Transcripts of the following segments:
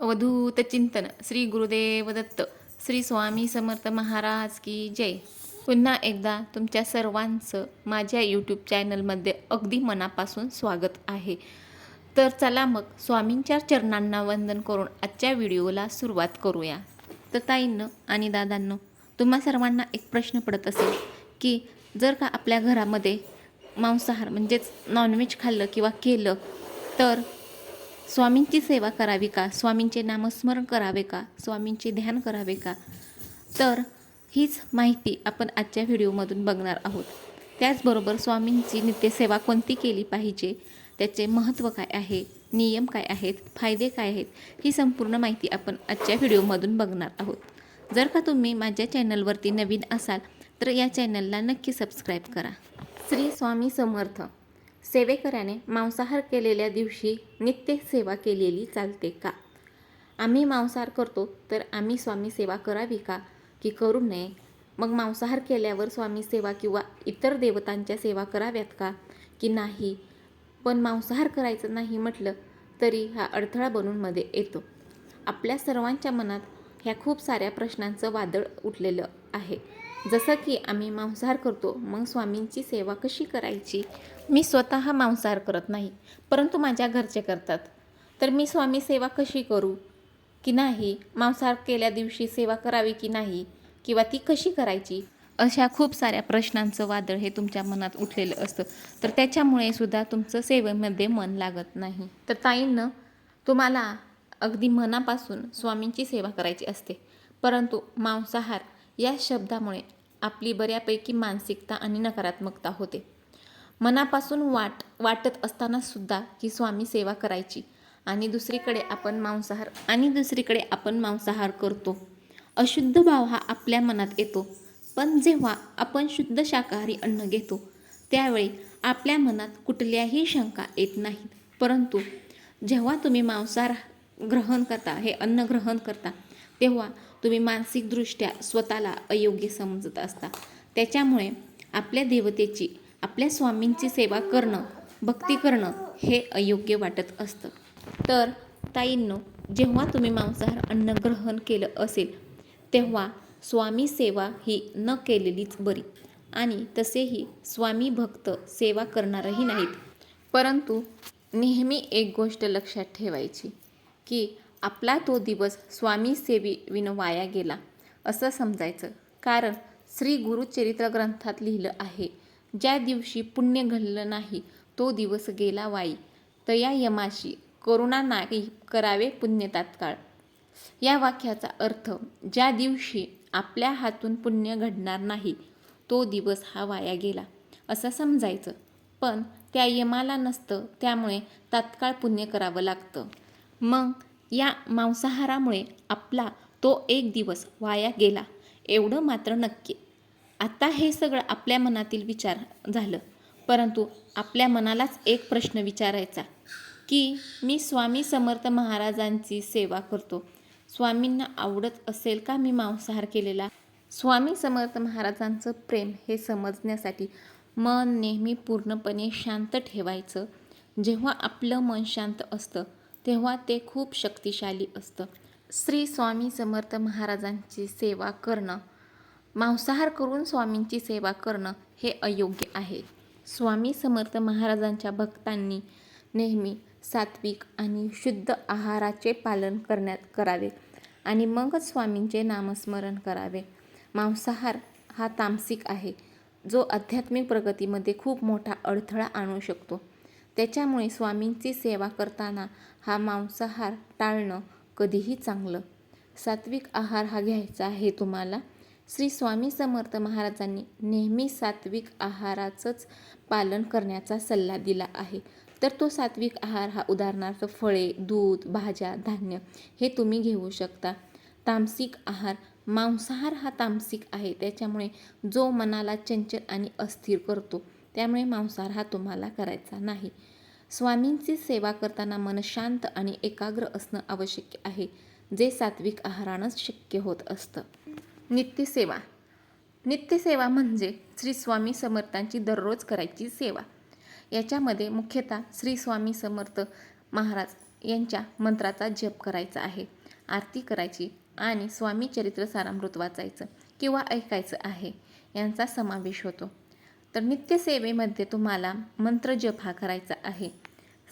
अवधूत चिंतन. श्री गुरुदेव दत्त. श्री स्वामी समर्थ महाराज की जय. पुन्हा एकदा तुमच्या सर्वांचं माझ्या यूट्यूब चॅनलमध्ये अगदी मनापासून स्वागत आहे. तर चला मग स्वामींच्या चरणांना वंदन करून आजच्या व्हिडिओला सुरुवात करूया. तर ताईंनं आणि दादांनो तुम्हा सर्वांना एक प्रश्न पडत असेल की जर का आपल्या घरामध्ये मांसाहार म्हणजेच नॉनव्हेज खाल्लं किंवा केलं तर स्वामींची सेवा करावी का? स्वामींचे नामस्मरण करावे का? स्वामींचे ध्यान करावे का? तर हीच माहिती आपण आजच्या व्हिडिओमधून बघणार आहोत. त्याचबरोबर स्वामींची नित्यसेवा कोणती केली पाहिजे? त्याचे महत्त्व काय आहे? नियम काय आहेत? फायदे काय आहेत? ही संपूर्ण माहिती आपण आजच्या व्हिडिओमधून बघणार आहोत. जर का तुम्ही माझ्या चॅनलवरती नवीन असाल तर या चॅनलला नक्की सबस्क्राईब करा. श्री स्वामी समर्थ. सेवेकऱ्याने मांसाहार केलेल्या दिवशी नित्य सेवा केलेली चालते का? आम्ही मांसाहार करतो तर आम्ही स्वामी सेवा करावी का? की करू नये? मग मांसाहार केल्यावर स्वामी सेवा किंवा इतर देवतांच्या सेवा कराव्यात का? की नाही? पण मांसाहार करायचं नाही म्हटलं तरी हा अडथळा बनून मध्ये येतो. आपल्या सर्वांच्या मनात ह्या खूप साऱ्या प्रश्नांचं वादळ उठलेलं आहे. जसं की आम्ही मांसाहार करतो मग स्वामींची सेवा कशी करायची? मी स्वतः मांसाहार करत नाही परंतु माझ्या घरचे करतात. तर मी स्वामी सेवा कशी करू? की नाही? मांसाहार केल्या दिवशी सेवा करावी की नाही? किंवा ती कशी करायची? अशा खूप साऱ्या प्रश्नांचं वादळ हे तुमच्या मनात उठलेलं असतं. तर त्याच्यामुळे सुद्धा तुमचं सेवेमध्ये मन लागत नाही. तर ताईंनं तुम्हाला अगदी मनापासून स्वामींची सेवा करायची असते. परंतु मांसाहार या शब्दामुळे आपली बऱ्यापैकी मानसिकता आणि नकारात्मकता होते. मनापासून वाट वाटत असतानासुद्धा की स्वामी सेवा करायची. आणि दुसरीकडे आपण मांसाहार आणि दुसरीकडे आपण मांसाहार करतो. अशुद्ध भाव हा आपल्या मनात येतो. पण जेव्हा आपण शुद्ध शाकाहारी अन्न घेतो त्यावेळी आपल्या मनात कुठल्याही शंका येत नाहीत. परंतु जेव्हा तुम्ही मांसाहार ग्रहण करता हे अन्न ग्रहण करता तेव्हा तुम्ही मानसिकदृष्ट्या स्वतःला अयोग्य समजत असता. त्याच्यामुळे आपल्या देवतेची आपल्या स्वामींची सेवा करणं भक्ती करणं हे अयोग्य वाटत असतं. तर ताईंनो जेव्हा तुम्ही मांसाहार अन्न ग्रहण केलं असेल तेव्हा स्वामी सेवा ही न केलेलीच बरी आणि तसेही स्वामी भक्त सेवा करणारही नाहीत. परंतु नेहमी एक गोष्ट लक्षात ठेवायची की आपला तो दिवस स्वामी सेवी विन वाया गेला. असं समजायचं. कारण श्री गुरुचरित्र ग्रंथात लिहिलं आहे ज्या दिवशी पुण्य घडलं नाही तो दिवस गेला वाई. तया यमाशी करुणा नाही करावे पुण्य तात्काळ. या वाक्याचा अर्थ ज्या दिवशी आपल्या हातून पुण्य घडणार नाही तो दिवस हा वाया गेला. असं समजायचं. पण त्या यमाला नसतं त्यामुळे तात्काळ पुण्य करावं लागतं. मग या मांसाहारामुळे आपला तो एक दिवस वाया गेला एवढं मात्र नक्की. आता हे सगळं आपल्या मनातील विचार झालं. परंतु आपल्या मनालाच एक प्रश्न विचारायचा की मी स्वामी समर्थ महाराजांची सेवा करतो. स्वामींना आवडत असेल का मी मांसाहार केलेला? स्वामी समर्थ महाराजांचं प्रेम हे समजण्यासाठी मन नेहमी पूर्णपणे शांत ठेवायचं. जेव्हा आपलं मन शांत असतं तेव्हा ते खूप शक्तिशाली असतं. श्री स्वामी समर्थ महाराजांची सेवा करणं मांसाहार करून स्वामींची सेवा करणं हे अयोग्य आहे. स्वामी समर्थ महाराजांच्या भक्तांनी नेहमी सात्विक आणि शुद्ध आहाराचे पालन करण्यात करावे आणि मगच स्वामींचे नामस्मरण करावे. मांसाहार हा तामसिक आहे जो आध्यात्मिक प्रगतीमध्ये खूप मोठा अडथळा आणू शकतो. त्याच्यामुळे स्वामींची सेवा करताना हा मांसाहार टाळणं कधीही चांगलं. सात्विक आहार हा घ्यायचा आहे तुम्हाला. श्री स्वामी समर्थ महाराजांनी नेहमी सात्विक आहाराचंच पालन करण्याचा सल्ला दिला आहे. तर तो सात्विक आहार हा उदाहरणार्थ फळे दूध भाज्या धान्य हे तुम्ही घेऊ शकता. तामसिक आहार मांसाहार हा तामसिक आहे. त्याच्यामुळे जो मनाला चंचल आणि अस्थिर करतो त्यामुळे मांसाहार हा तुम्हाला करायचा नाही. स्वामींची सेवा करताना मन शांत आणि एकाग्र असणं आवश्यक आहे जे सात्विक आहारानंच शक्य होत असतं. नित्यसेवा नित्यसेवा म्हणजे श्री स्वामी समर्थांची दररोज करायची सेवा. याच्यामध्ये मुख्यतः श्री स्वामी समर्थ महाराज यांच्या मंत्राचा जप करायचा आहे आरती करायची आणि स्वामी चरित्र सारामृत वाचायचं किंवा ऐकायचं आहे यांचा समावेश होतो. तर नित्यसेवेमध्ये तुम्हाला मंत्र जप हा करायचा आहे.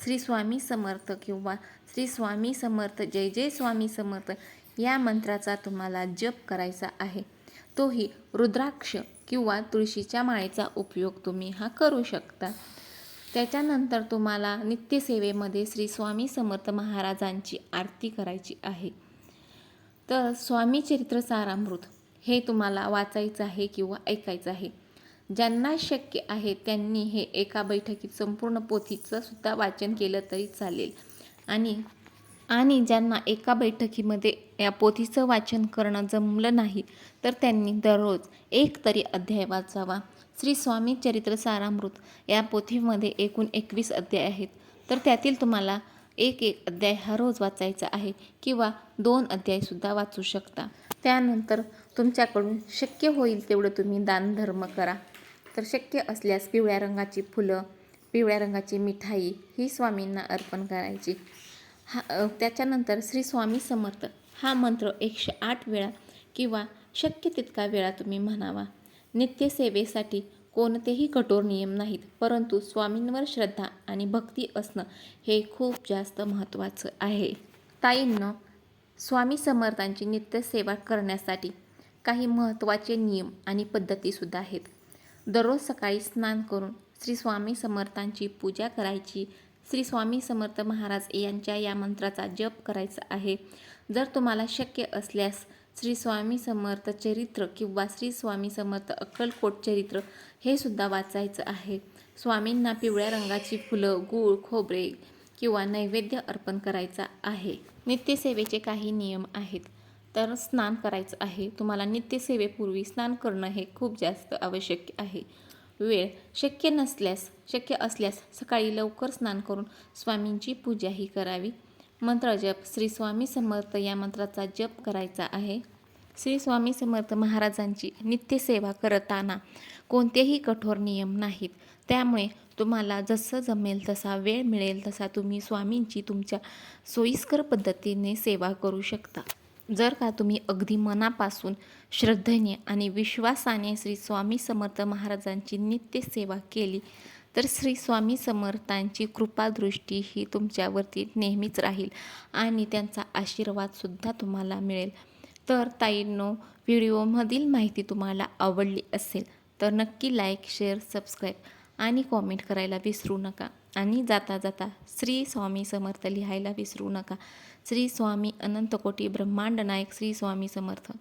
श्री स्वामी समर्थ किंवा श्री स्वामी समर्थ जय जय स्वामी समर्थ या मंत्राचा तुम्हाला जप करायचा आहे. तोही रुद्राक्ष किंवा तुळशीच्या माळेचा उपयोग तुम्ही हा करू शकता. त्याच्यानंतर तुम्हाला नित्यसेवेमध्ये श्री स्वामी समर्थ महाराजांची आरती करायची आहे. तर स्वामी चरित्र सारामृत हे तुम्हाला वाचायचं आहे किंवा ऐकायचं आहे. ज्यांना शक्य आहे त्यांनी हे एका बैठकीत संपूर्ण पोथीचं सुद्धा वाचन केलं तरी चालेल. आणि आणि ज्यांना एका बैठकीमध्ये या पोथीचं वाचन करणं जमलं नाही तर त्यांनी दररोज एक तरी अध्याय वाचावा. श्री स्वामी चरित्र सारामृत या पोथीमध्ये एकूण एकवीस अध्याय आहेत. तर त्यातील तुम्हाला एक एक अध्याय हा रोज वाचायचा आहे किंवा दोन अध्यायसुद्धा वाचू शकता. त्यानंतर तुमच्याकडून शक्य होईल तेवढं तुम्ही दानधर्म करा. तर शक्य असल्यास पिवळ्या रंगाची फुलं पिवळ्या रंगाची मिठाई ही स्वामींना अर्पण करायची. हा त्याच्यानंतर श्री स्वामी समर्थ. हा मंत्र एकशे आठ वेळा किंवा शक्य तितका वेळा तुम्ही म्हणावा. नित्यसेवेसाठी कोणतेही कठोर नियम नाहीत परंतु स्वामींवर श्रद्धा आणि भक्ती असणं हे खूप जास्त महत्त्वाचं आहे. ताईंनो स्वामी समर्थांची नित्यसेवा करण्यासाठी काही महत्त्वाचे नियम आणि पद्धतीसुद्धा आहेत. दररोज सकाळी स्नान करून श्री स्वामी समर्थांची पूजा करायची. श्री स्वामी समर्थ महाराज यांच्या या मंत्राचा जप करायचा आहे. जर तुम्हाला शक्य असल्यास श्री स्वामी समर्थ चरित्र किंवा श्री स्वामी समर्थ अक्कलकोट चरित्र हे सुद्धा वाचायचं आहे. स्वामींना पिवळ्या रंगाची फुलं गूळ खोबरे किंवा नैवेद्य अर्पण करायचा आहे. नित्यसेवेचे काही नियम आहेत. तर स्नान करायचं आहे. तुम्हाला नित्यसेवेपूर्वी स्नान करणं हे खूप जास्त आवश्यक आहे. वेळ शक्य नसल्यास शक्य असल्यास सकाळी लवकर स्नान करून स्वामींची पूजाही करावी. मंत्रजप श्री स्वामी समर्थ या मंत्राचा जप करायचा आहे. श्री स्वामी समर्थ महाराजांची नित्यसेवा करताना कोणतेही कठोर नियम नाहीत. त्यामुळे तुम्हाला जसं जमेल तसा वेळ मिळेल तसा तुम्ही स्वामींची तुमच्या सोयीस्कर पद्धतीने सेवा करू शकता. जर का तुम्ही अगदी मनापासून श्रद्धेने आणि विश्वासाने श्री स्वामी समर्थ महाराजांची नित्य सेवा केली तर श्री स्वामी समर्थांची कृपादृष्टी ही तुमच्यावरती नेहमीच राहील आणि त्यांचा आशीर्वादसुद्धा तुम्हाला मिळेल. तर ताईंनो व्हिडिओमधील माहिती तुम्हाला आवडली असेल तर नक्की लाईक शेअर सबस्क्राईब आणि कॉमेंट करायला विसरू नका. आणि जाता जाता श्री स्वामी समर्थ लिहायला विसरू नका. श्री स्वामी अनंतकोटी ब्रह्मांड नायक श्री स्वामी समर्थ.